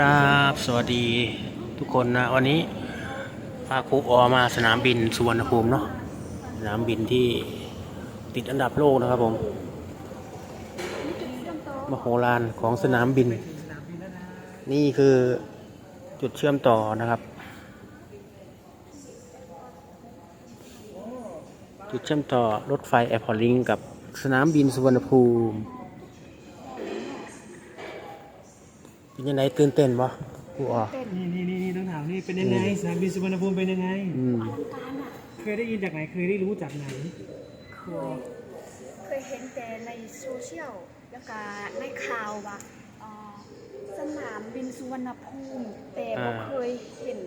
ครับสวัสดีทุกคนนะวันนี้พาครูออมาสนามบินสุวรรณภูมิเนาะสนามบินที่ติดอันดับโลกนะครับผมมโหฬารของสนามบิน นี่คือจุดเชื่อมต่อนะครับ จุดเชื่อมต่อรถไฟแอร์พอร์ตลิงกับสนามบินสุวรรณภูมิ เป็นยังไงตื่นเต้นปะครูออนี่นี่นี่นี่ต้องถามนี่เป็นยังไงสนามบินสุวรรณภูมิเป็นยังไง อืมเคยได้ยินจากไหนเคยได้รู้จากไหน เคย เคยเห็นแต่ในโซเชียล แล้วก็ในข่าวว่าเอ่อสนามบินสุวรรณภูมิ แต่บ่เคยเห็น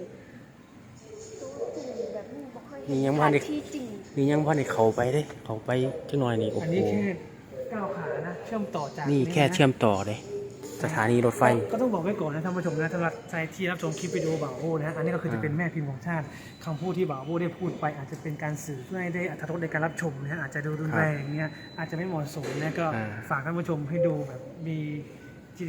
ตัวจริงแบบนี้บ่เคยเห็นี่นยังสว่าถานได้ที่จริง นี่ยังว่าได้เขาไปเด้ เขาไปจังหน่อยนี่โอ้อันโหนี้แค่ก้าวขานะ เชื่อมต่อจากนี่แค่เชื่อมต่อเลย สถานีรถไฟ ก็ต้องบอกไว้ก่อนนะท่านผู้ชมนะสำหรับใครที่รับชมคลิปวิดีโอบ่าวโอ้นะอันนี้ก็คือจะเป็นแม่พิมพ์ของชาติคำพูดที่บ่าวโอ้ได้พูดไป อาจจะเป็นการสื่อเพื่อให้ได้อัธรสในการรับชมนะฮะอาจจะดูรุนแรงเนี่ยอาจจะไม่เหมาะสมนะก็อ่า ฝากท่านผู้ชมให้ดูแบบมีจิต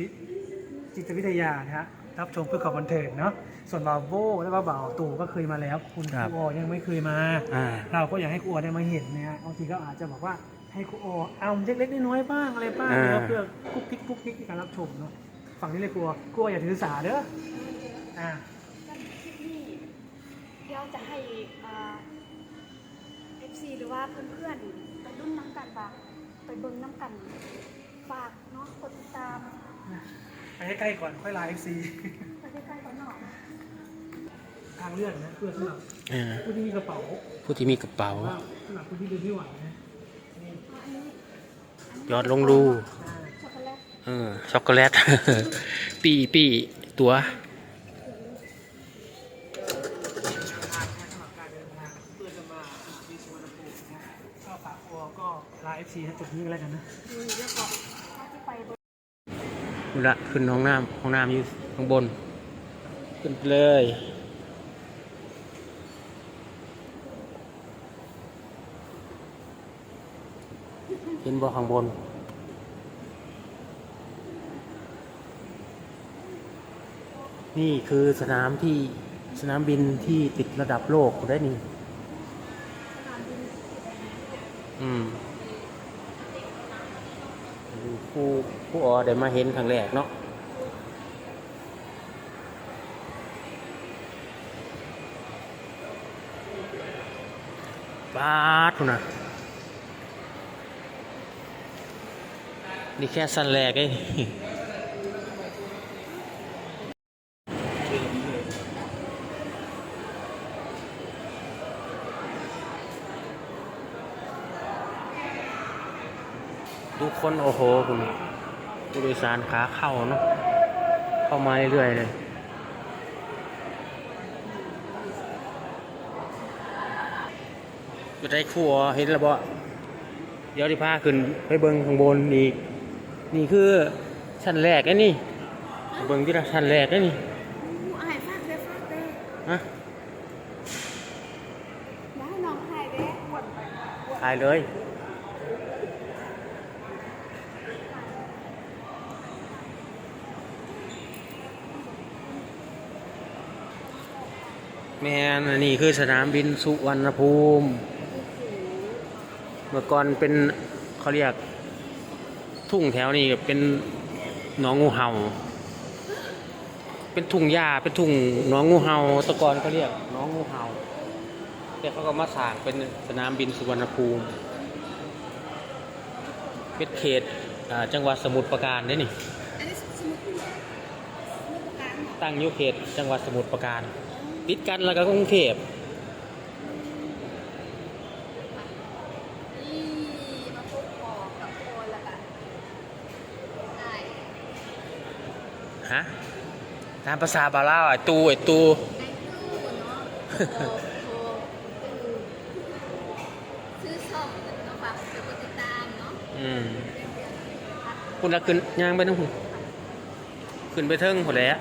จิตวิทยานะฮะรับชมเพื่อความบันเทิงเนาะส่วนบ่าวโบแล้วก็บ่าวตู่ก็เคยมาแล้ว คุณครูออยังไม่เคยมา อ่า เราก็อยากให้ครูออได้มาเห็นนะฮะบางทีก็อาจจะบอกว่า ให้ครูออเอาเล็กๆน้อยๆบ้างอะไรบ้างนะครับเพื่อกุ๊กกิ๊กกุ๊กกิ๊กในการรับชมเนาะฝั่งนี้เลยครูอครูออย่าถือสาเด้ออ่ากันคลิปนี้เดี๋ยวจะให้เอ่อฟซีหรือว่าเพื่อนๆไปรุ่นน้ำกันบ้างไปเบิ่งน้ำกันฝากเนาะกดติดตามไปให้ใกล้ก่อนค่อยไลฟ์ซีไปใกล้ๆกันหน่อยทางเลื่อนนะเพื่อสำหรับอ่าผู้ที่มีกระเป๋าผู้ที่มีกระเป๋าว่าสำหรับผู้ที่เดินไม่ไหวนะนี่อันนี้ ยอดลงรูอ่าช็อกโกแลตเออช็อกโกแลต ปีปีตัวสำหรับการเดินทางเพื่อจะมาที่สุวรรณภูมินะก็ฝากครูออก็ไลฟ์ซีนะจุดนี้ก็แล้วกันนะดูแล้วก็ถ้าที่ไปเบิ่งคุณละขึ้นห้องน้ำห้องน้ำอยู่ข้างบน ขึ้นไปเลย เห็นบ่ข้างบน นี่คือสนามที่สนามบินที่ติดระดับโลกได้นี่ อืมผู้ผู้อ๋อได้มาเห็นครั้งแรกเนาะบาทุนะ นี่แค่สั้นแรกเองทุกคนโอ้โหคุณผู้โดยสารขาเข้าเนาะเข้ามาเรื่อยๆเลยจะได้ครัวเห็นแล้วบ่เดี๋ยวที่พาขึ้นไปเบิ่งข้างบนนี่ นี่คือชั้นแรกไอ้นี่เบิ่งที่ละชั้นแรกไอ้นี่อู้อายฟากเด้อฟากเด้อฮะอยากให้น้องถ่ายเด้ออวดไปถ่ายเลย แม่นอันนี้คือสนามบินสุวรรณภูมิ เมื่อก่อนเป็นเขาเรียก ทุ่งแถวนี้เป็นหนองงูเห่า เป็นทุ่งหญ้าเป็นทุ่งหนองงูเห่าแตะกอนเขาเรียกหนองงูเห่าแต่เขาก็มาสร้างเป็นสนามบินสุวรรณภูมิเป็นเขตอ่าจังหวัดสมุทรปราการได้นี่อันนี้สมุดสมุดประการตั้งอยู่เขตจังหวัดสมุทรปราการติดกันแล้วก็กรุงเทพ นี่มาพบปอกับโคนแล้วกันได้ ฮะตามภาษาบาล่าไอ้ตูไอ้ตูได้คือเนาะโอ้โหชื่อช่องเนาะฝากกดติดตามเนาะอืมคุณละขึ้นย่างไปน้องคุณขึ้นไปเทิงหมดแล้ว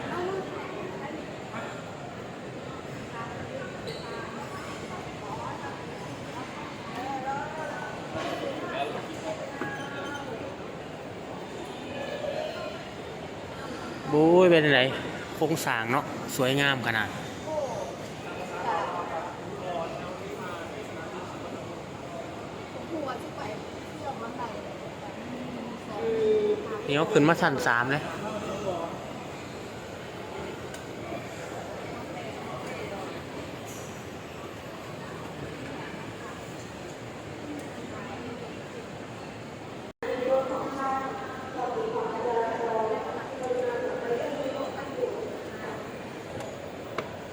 บู๊ย เป็นไหนโครงสร้างเนาะสวยงามขนาดหัวที่ไปเที่ยวบันไดสองนี่เขาขึ้นมาชั้นสามเลย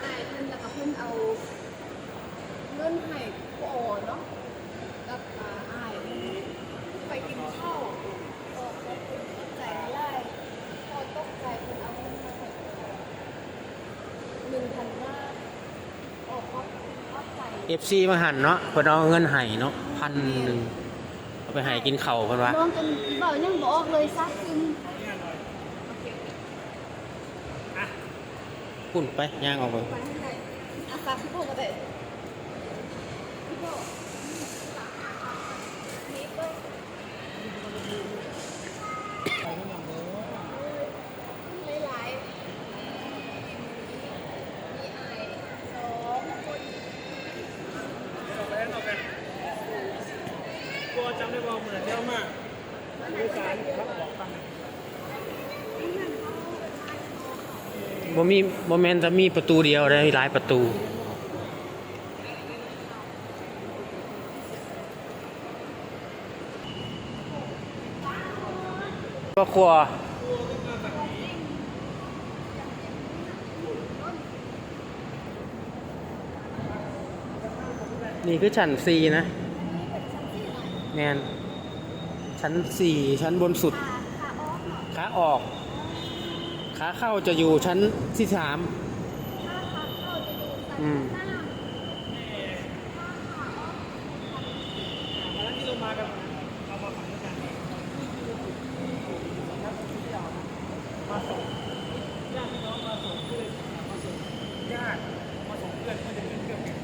อายเพิ่นแล้วก็เพิ่นเอาเงินให้ผู้อ่อนเนาะแล้วก็อายไปกินข้าวออกไปตกใจไล่พอตกใจเพิ่นเอาเงินมาให้หนึ่งพันบาทออกก็ก็ใจ เอฟซีมาหันเนาะเพิ่นเอาเงินให้เนาะพันหนึ่งเอาไปให้กินเข่าวเพิ่นว่าน้องกันเบายังบอกเลยซักซึมพุ่นไปย่างออกไปไปข้างในอาซักพี่โบก็ได้พี่โบนี่ก็หลายๆมีไอสองคน กลัวจำได้ว่าเหมือนเจ้ามากดูสารครับบอกฟัง บ่มีบ่แม่นจะมีประตูเดียวได้หลายประตูก็ครัวนี่คือชั้นสี่นะแมนชั้นสี่ชั้นบนสุด ขาขาออก ขาออกขาเข้าจะอยู่ชั้นที่สามถ้าขาเข้าจะดูสันอืมหน้าแล้วที่ลงมากันเรามาฝังด้วยกันมาส่งญาติพี่น้องมาส่งเพื่อนมาส่งญาติมาส่งเพื่อนเพื่อนจะเพื่อนเพื่อนกัน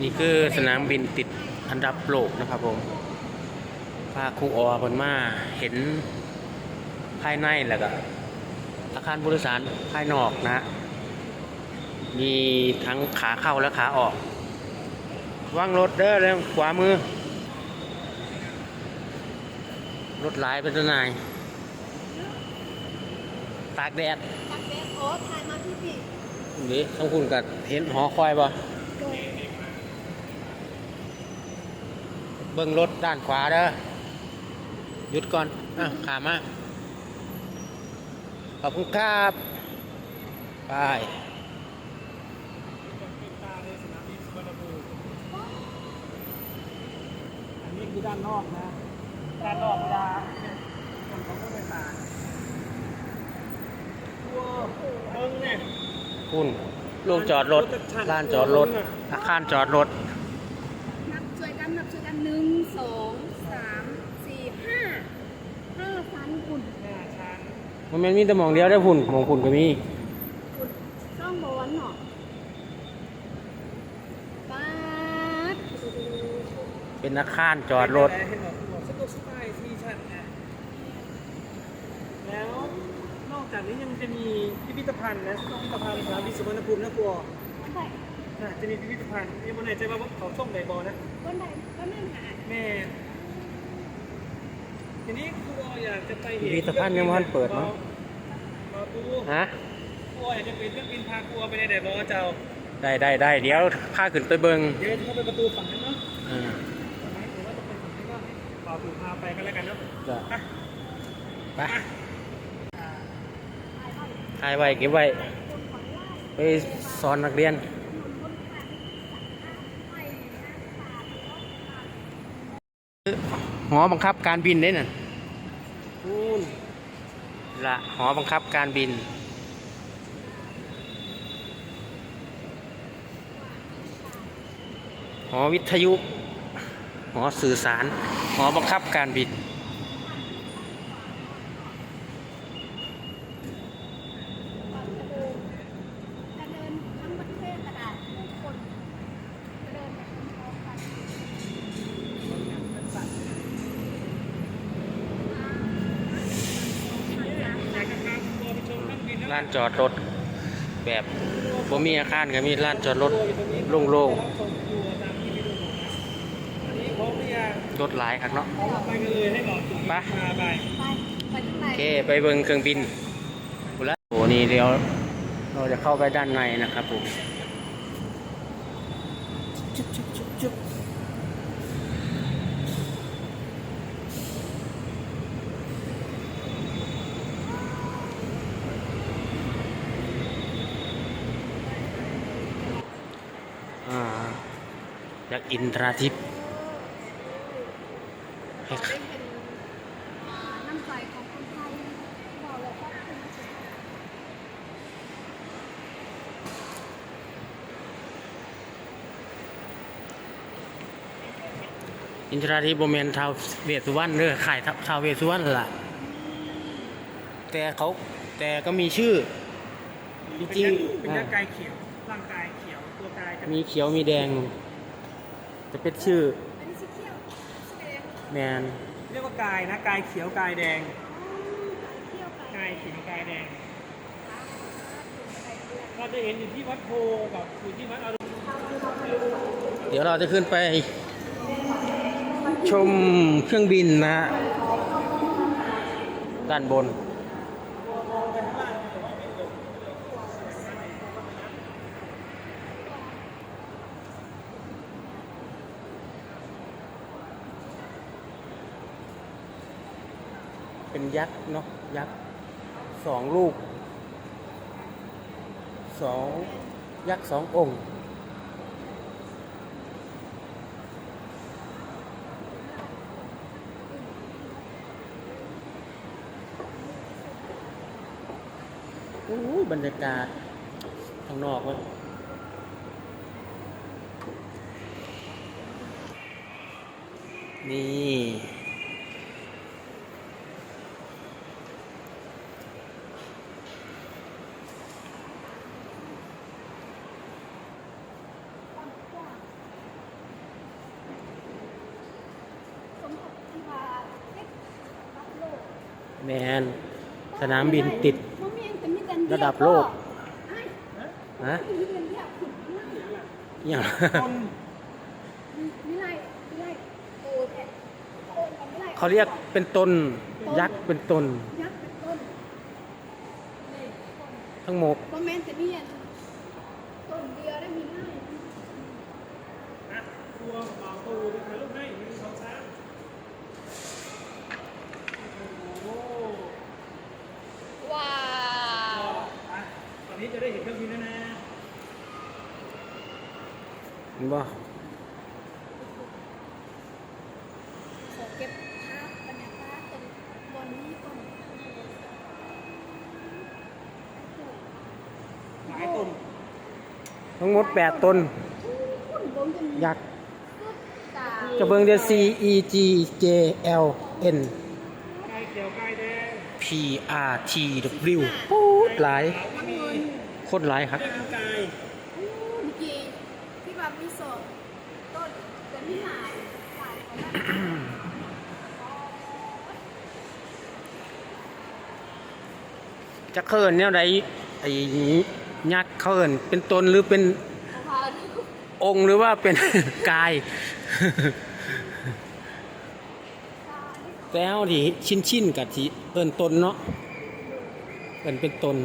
นี่คือสนามบินติดอันดับโลกนะครับผม พาครูออเพิ่นมาเห็นภายในแล้วก็อาคารผู้โดยสารภายนอกนะ มีทั้งขาเข้าและขาออกวางรถเด้อเลยขวามือ รถหลายเป็นตัวนายตากแดดตักแดดโอ้ถ่ายมาพี่พี่นี่ต้องคุณกับเห็นหอคอยบ่โดยเบิ่งรถด้านขวาเด้อห ยุดก่อน อะขามา ขอบคุณครับ ไปตาในสนามบินสุวรรณภูมิอันนี้คือด้านนอกนะ ด้านนอกเวลาเป็นคนของผู้โดยสารว้าวเบิ้งเนี่ยคุณลูกจอดรถลานจอดรถ อาคารจอดรถ นับช่วยกันนับช่วยกันหนึ่งสองสามสี่ห้าห้าฟันคุณ หน้าชั้น มันแม่นมีแต่หมองเดียวได้อพุ่นหมองพุ่นก็มีคุณต้องบอลเนาะป๊าดเป็นอาคารจอดรถเห็นบอกบอกสะดวกสบายที่ชั้นนะแล้วนอกจากนี้ยังจะมีพิพิธภัณฑ์นะพิพิธภัณฑ์สนามบินสุวรรณภูมินะกลัววันใดน่ะจะมีพิพิธภัณฑ์นี่มันไหนใจว่าเขาช่องไดบอลนะวันใดก็นั่งหาแม่ทีนี้ครูอยากจะไปเห็นพิพิธภัณฑ์ยังบ่ทันเปิดมั้งมาปู ฮะครูอยากจะเป็นเครื่องบินพาครูไปในไดบอลเจ้า ได้ได้ได้เดี๋ยวพาขึ้นไปเบิงเดี๋ยวจะเข้าไปประตูฝั่งนั้นเนาะอ่าฝั่งนั้นหรือว่าจะเป็นฝั่งนี้ก็เป่าถูพาไปกันแล้วกันเนาะจะอะไปถ่ายไว้เก็บไว้ไปสอนนักเรียนหอบังคับการบินได้น่ะนู่น ละหอบังคับการบิน หอวิทยุ หอสื่อสาร หอบังคับการบิน จะเดินทั้งประเทศกระดาษผู้คนจะเดินไปพร้อมๆกัน เลานจอดรถ แบบผมมีอาคารก็มีลานจอดรถโล่งๆรถหลายครับเนาะไปกันเลยให้บอกไปพาไปไปไปข้างในโอเคไปเบิ่งเครื่องบินกูแล้วโอ้นี่เดี๋ยวเราจะเข้าไปด้านในนะครับผมจุ๊บจุ๊บจุ๊บ จากอินทราทิพย์ให้ ได้เห็นอ่าน้ำใจของคนไทยบอกเลยว่าคุณอินทราธิบเมนทาวเวสสุวรรณเด้อขายทาวเวสสุวรรณล่ะ แต่เขาแต่ก็มีชื่อจริงเป็นๆยัอะกษ์กายเขียว ร่างกายเขียว ตัวกายจะมีเขียวมีแดง จะเป็นชื่อเป็นสีเขียวสีแดงแมนเรียกว่ากายนะกายเขียวกายแดงเที่ยวไปกายเขียวกายแดง เราจะเห็นอยู่ที่วัดโพกับอยู่ที่วัดอรุณเดี๋ยวเราจะขึ้นไป ชมเครื่องบินนะฮะด้านบน เป็นยักษ์เนาะยักษ์สองลูกสองยักษ์สององค์โอ้ยบรรยากาศข้างนอกเว้ยนี่ สมกับที่ว่าเฮ็ดรับโลก แมนส นามบินติดระดับโลกไอ้ฮะมีแต่เดียวขุดไม่ได้อย่างต้นเขาเรียกเป็นตนยักษ์เป็นตนยักษ์เป็นต้นทั้งหมดบ่แม่นแต่นี่ต้นเดียวได้มีได้นะตัวเบาตูไปถ่ายรูปให้หนึ่งสองสามโอ้โห ว้าว อะตอนนี้จะได้เห็นเครื่องบินแล้วนะ เห็น บ่ขอเก็บภาพบรรยากาศตรงบนนี้ก่อนหลายต้นทั้งหมดแปดตนคุณบงจนยักษ์สุดตาจะเบิ่งเดียว C E G J L N กายเขียวกายแดง P R T W ปูดหลายขาวก็มีโคตรหลายครับ เรื่องกาย อู้เมื่อกี้ที่ว่ามีสองต้นแต่มีหลายหลายคนละ จะเคินแนวใดไอ้ยักษ์เคินเป็นตนหรือเป็นเอาพาดูองค์หรือว่าเป็นกายแต่เอาที่ชินชินๆกับที่เอินตนเนาะเอินเป็นตน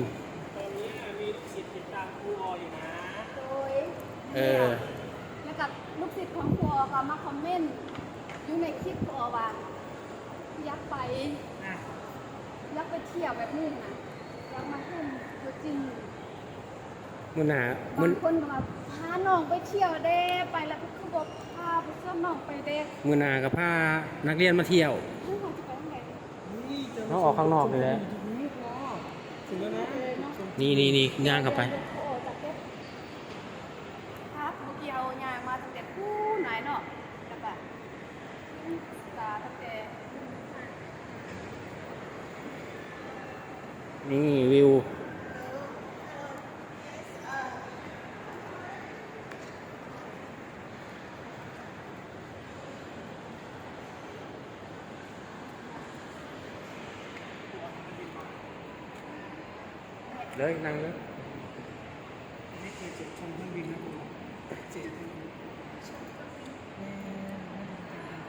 ตอนนี้มีลูกศิษย์ติดตามครูออยู่นะโดยเออแล้วกับลูกศิษย์ของครัวก็มาคอมเมนต์อยู่ในคลิปครัวว่าอยักไปนะอยักไปเที่ยวแบบนี้นะ อยักมาเห็นตัวจริงมือหนามืบาองคนก็มาพาน้องไปเที่ยวเด้ไปแล้วก็คือบอกพาไปเที่ยวน้องไปเด้มือหนากับผ้านักเรียนมาเที่ยว เฮ้ยเราจะไปทางไหนนี่จน้องออกข้างนอกเลยแหละ ถึงแล้วนะเลยเนาะนี่นี่นี่ย่างเข้าไปโอ้จากเก็บครับเมื่อกี้เอายางมาตั้งแต่ผู้ไหนเนาะแล้วก็ตาตั้งแต่ นี่วิว เลยนั่งเลย นี่คือจุดชมเครื่องบินนะคุณเจ็ดเครื่องบินแม่ไม่ได้การ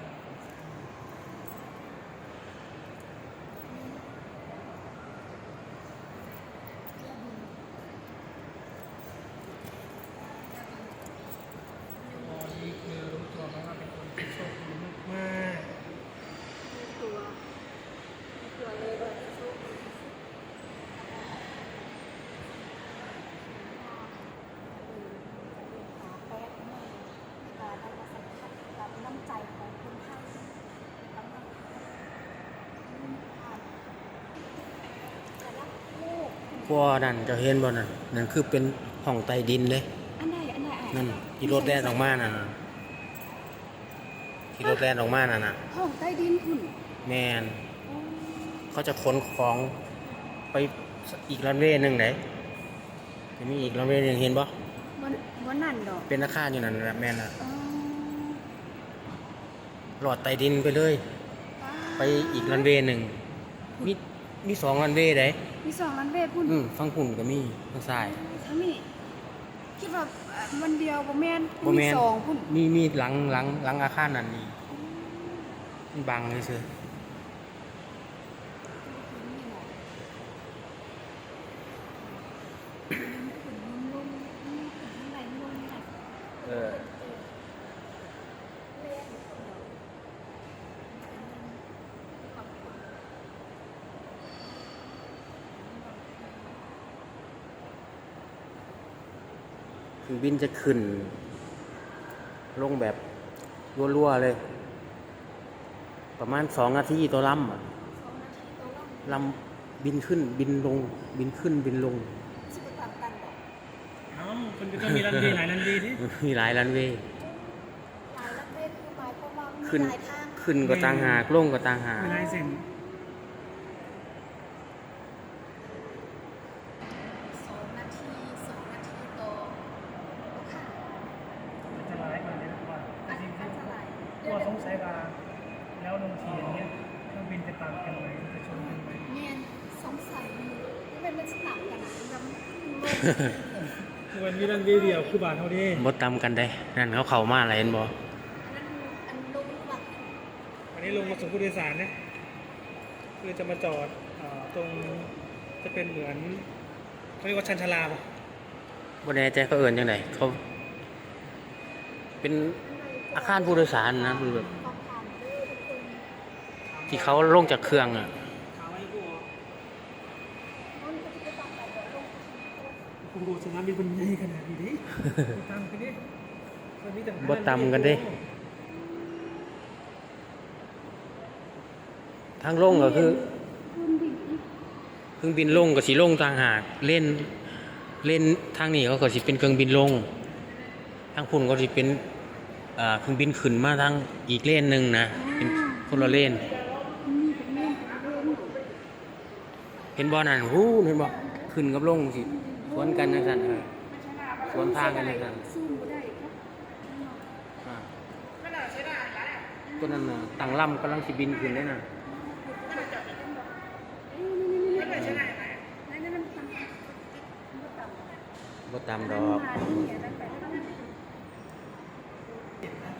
ตอนนี้คือรู้ตัวไหมว่าเป็นคนที่โชคดีมาก ตัวตัวเลยแบบสู้แป๊ะมากการได้มาสัมผัสกับน้ำใจของคนไทยกำลังแต่ละลู กพวกนั่นเจะเห็นบ่นั่นนั่นคือเป็นห้องใต้ดินเลยอันไหนอันไหนอะนั่นที่รถแล่นออกมานั่นน่ะที่รถแล่นออกมานั่นน่ะ ห้องใต้ดินคุณแมนเขาจะขนของไปอีกรันเวย์หนึ่งไหนจะมีอีกรันเวย์หนึ่งเห็นบ่วันวันนั่นดอกเป็นอาคารอยู่นั่นแหละแมนน่ะอ๋อหลอดใต้ดินไปเลย ไปอีกรันเวย์หนึ่งมี มีสองรันเวย์ไหนมีสองรันเวย์คุณอืมฝั่งหุ่นก็มีทางซ้าย ทั้งนี้คิดว่าเอ่อวันเดียวบ่แม่นบ่แมนสองคุณมีมีหลังหลังหลังอาคารนั่นนี่มันบังเลยซื้อเออ รื่องบินจะขึ้น ลงแบบรัวๆเลย ประมาณสองนาทีตัวลำอะลำบินขึ้นบินลง บินขึ้นบินลง สิบต่างกันบอกเอ้าคนก็มีรันเวย์หลายรันเวย์ที่มีหลายรันเวย์หลายรันเวย์คือหมายความว่ามีขึ้นหลายทาง ขึ้นก็ต่างหากลงก็ต่างหากมีลายเซ็น สองนาทีสองนาทีต่อค่ะ จะร้ายกว่านี้ว่า อัน จริ นี้ ง ก็จะหลาย ๆตัวสงสัยว่าแล้วลงทีอย่างเงี้ยเครื่องบินจะตามกันไหมจะชนกันไหม เมียนสงสัยอยู่นี่เป็นมันสนับกันนะลำลง คือ วันนี้รันเวย์เดียวคือบาทเท่านี้บดตำกันได้ นั่นเขาเข้ามาอะไรเห็นบ่อันนั้นอันลงหลักวันนี้ลงมาส่งผู้โดยสารนะคือจะมาจอดเอ่อตรงจะเป็นเหมือนเขาเรียกว่าชันชาลาป่ะบ่แน่ใจเขาเอิ้นจังไดเขาเป็นอาคารผู้โดยสารนะคือแบบต้องผ่านด้วยทุกคนที่เขาลงจากเครื่องอะ ถามไอ้กู มันก็จะต้องไปเดี๋ยวลง กูดูสนามบินเป็นใหญ่ขนาดนี้ดิตามกันดิวันนี้แต่บ่ตำกันดิ ทางลงก็คือคุณบินเครื่องบินลงก็สิลงต่างหากเล่นเล่นทางนี้เขาก็สิเป็นเครื่องบินลง ทางพุ่นก็สิเป็นอ่าเครื่องบินขึ้นมาทางอีกเลนหนึ่งนะเป็นคนละเลนมีเป็นแม่เป็นเล่นเห็นบ่นั่นฮู้เห็นบ่ขึ้นกับลงสิ สวนกันจังซั่นเออสวนทางกันจังซั่นซูมบ่ได้ครับอ่าตัวนั้นน่ะตั้งลำกำลังสิบินขึ้นได้น่ะนี่นี่นี่นี่นี่นั่นนั่นต่ำบ่ตามดต่อกำนี่นั่นไปนั่น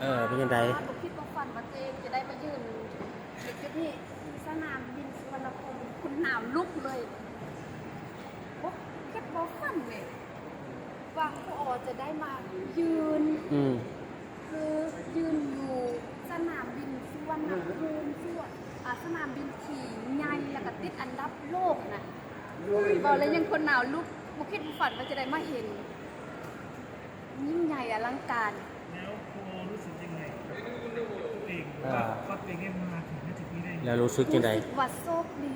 เออเป็นจังไดผมคิดว่าฝันว่าเจมจะได้มายืนจุดนี้สนามบินสุวรรณภูมิคุณหนาวลุกเลยโอ้ คิดว่าฝันเลยว่าครูออจะได้มายืน อืม คือยืนอยู่สนามบินสุวรรณภูมิส่วนอ่าสนามบินที่ใหญ่แล้วก็ติดอันดับโลกนะบอกเลยยังคนหนาวลุกบุคิดบ่ฝันว่าจะได้มาเห็น ยิ่งใหญ่อลังการ แล้วครูรู้สึกยังไงกับตัวเองว่าเขาตัวเองได้มาถึงณจุดนี้ได้แล้วรู้สึกจังไดรู้สึกว่าโชคดี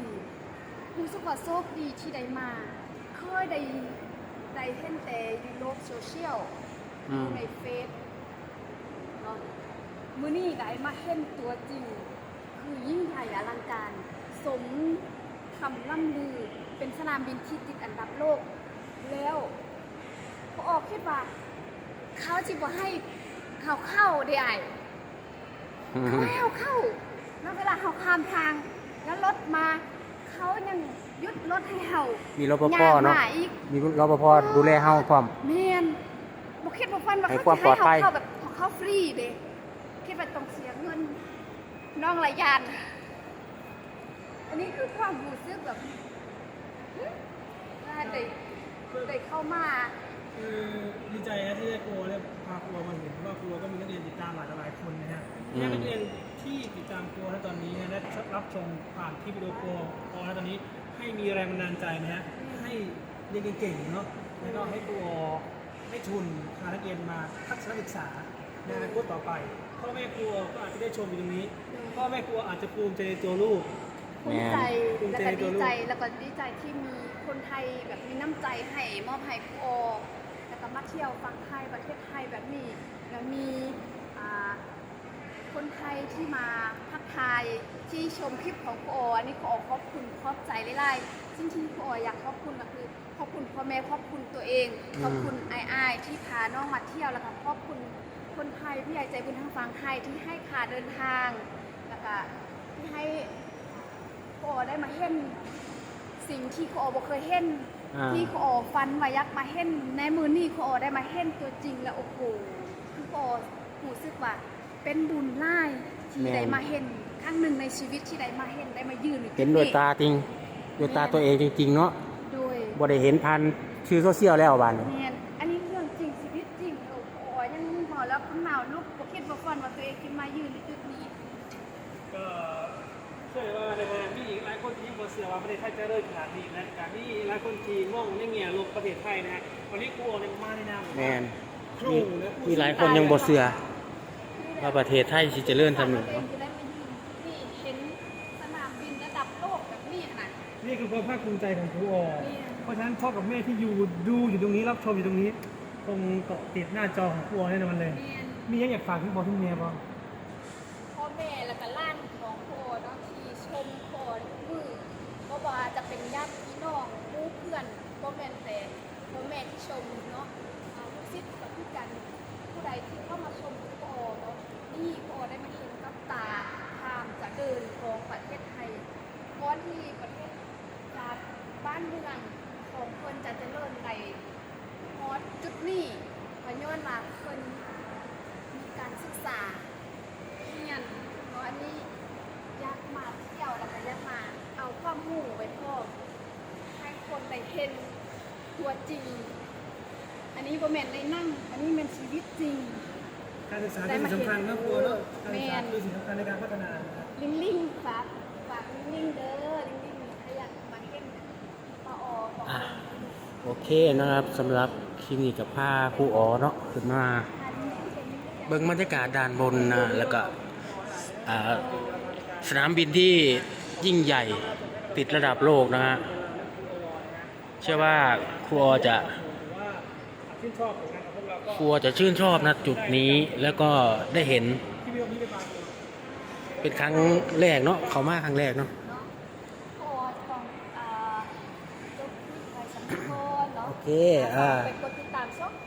รู้สึกว่าโชคดีที่ได้มา เคยได้ได้เห็นแต่ในโลกโซเชียลอืม ในเฟซเนาะมื้อนี้ได้มาเห็นตัวจริง คือยิ่งใหญ่อลังการ สมคำล่ำลือเป็นสนามบินที่ติดอันดับโลก แล้วพอออกคิดว่า เขาจิบ่ให้เขาเข้าได้ไออืเขามให้เขาเข้า แล้วเวลาเขาข้ามทาง แล้วรถมา เขายังหยุดรถให้เฮามีรปภย่างเนาะมาอีกมีรปภดูแลเฮาพร้อมแม่นบ่คิดบ่ฟันว่าให้เขาความสิปลอดภัยให้เฮาเข้าแบบของเขาฟรีเด้คิดว่าต้องเสียเงินน้องหลายยานอันนี้คือความรู้สึกแบบหึว่าได้ได้เข้ามาคือดีใจนะที่ได้ครูได้พาครูมาเห็นว่าครูก็มีนักเรียนติดตามหลายหลายคนนะฮะอืมนักเรียน ที่ติดตามครูนะตอนนี้นะได้รับชมผ่านคลิปวิดีโอครูครูนะตอนนี้ให้มีแรงบันดาลใจนะฮะให้เรียนเก่งๆเนาะแล้วก็ให้ครูให้ทุนพานักเรียนมาทัศนศึกษาในอนาคตต่อไปพ่อแม่ครูก็อาจจะได้ชมอยู่ตรงนี้พ่อแม่ครูอาจจะภูมิใจในตัวลูก ภูมิใจภูมิแล้วใจก็ในตัดีวลูกใจแล้วก็ดีใจที่มีคนไทยแบบมีน้ำใจให้มอบให้ครูออแล้วก็มาเที่ยวฟังไทยประเทศไทยแบบนี้แล้วมีอ่า คนไทยที่มาทักทายที่ชมคลิปของครูอออันนี้ครูออขอบคุณขอบใจหลายๆซึ่งที่ครูอออยากขอบคุณก็คือขอบคุณพ่อแม่ขอบคุณตัวเองอืมขอบคุณไอ้ายๆที่พาน้องมาเที่ยวแล้วก็ขอบคุณคนไทยผู้ใหญ่ใจบุญทางฝั่งไทยที่ให้ค่าเดินทางแล้วก็ที่ให้โอได้มาเห็นสิ่งที่โอบ่เคยเห็นอ่าที่โอฟันมายักมาเห็นในมือนี่โอได้มาเห็นตัวจริงแล้วโอ้โหคือโอรู้สึกว่า เป็นบุญหล่ายที่แม่นได้มาเห็นครั้งหนึ่งในชีวิตที่ได้มาเห็นได้มายืนอยู่เห็นด้วยตาจริงด้วยตาตัวเองจริง ๆ เนาะโดยบ่ได้เห็นผ่านชื่อโซเชียลแล้วบานนี้เนียนอันนี้เรื่องจริงชีวิตจริงโอ้โหยังหอแล้วคุณหนาวลุกบ่คิดบ่ฝันว่าตัวเองจะมายืนในจุดนี้ก็เชื่อว่าในวันนี้หลายคนที่บอเสียว่าประเทศไทยจะเริ่มขนาดนี้นะการที่หลายคนที่มองในแง่ลบประเทศไทยนะฮะวันนี้ครูออกในมาในนามแมนครูมีและผู้มีหลายคนยังบ่เชื่อ ว่าประเทศไทยสิเจริญทำหนึ่งตัวเองจะได้มายืนที่เห็นสนามบินระดับโลกแบบนี้ขนาดนี่คือความภาคภูมิใจของครูออนี่เพราะฉะนั้นพ่อกับแม่ที่อยู่ดูอยู่ตรงนี้รับชมอยู่ตรงนี้คงเกาะติดหน้าจอของครูออแน่นอนเลยเรียนมียังอยากฝากถึงพ่อถึงแม่บ้างพ่อแม่แล้วก็ล้านของโคเนาะที่ชมโคมือเพราะว่าจะเป็นญาติพี่น้องหมู่เพื่อนพ่อแม่นแต่พ่อแม่ที่ชมเนาะอ่าลูกศิษย์กับผู้กันผู้ใดที่เข้ามาชมโคเนาะนี่โคได้มาเห็นกับตาความจะเดินของประเทศไทยก้อนที่ประเทศจากบ้านเมืองของคนจะเจริญในฮอตจุดนี้พะย้อนมาคนมีการศึกษา เรียนเพราะอันนี้อยากมาเที่ยวแล้วก็อยากมาเอาความรู้ไว้พ่อให้คนได้เห็นตัวจริง อันนี้ บ่แม่นในนั่ง อันนี้เป็นชีวิตจริง การศึกษาเป็นสิ่งสำคัญนะครูเนาะการศึกษาแม่นคือสิ่งสำคัญในการพัฒนานะครับ ลิงลิงฝากฝากลิงลิงเด้อลิงลิงถ้าอยากมาเห็นมาออกของอะ โอเคนะครับสำหรับคลินิกกับผ้าครูอ๋อเนาะขึ้นมาเบิ่งบรรยากาศด้านบนนะแล้วก็อ่าสนามบินที่ยิ่งใหญ่ติดระดับโลกนะฮะเชื่อว่าครูออจะว่า ชื่นชอบผลงานของพวกเราก็ครูออจะชื่นชอบนะจุดนี้แล้วก็ได้เห็นที่วิดีโอนี้ไปฟังเป็นครั้งแรกเนาะเขามาครั้งแรกเนาะเนาะพอต้องอ่าจบที่ไปสัมภาษณ์เนาะโอเคอ่า เป็นกดติดตามช่องของ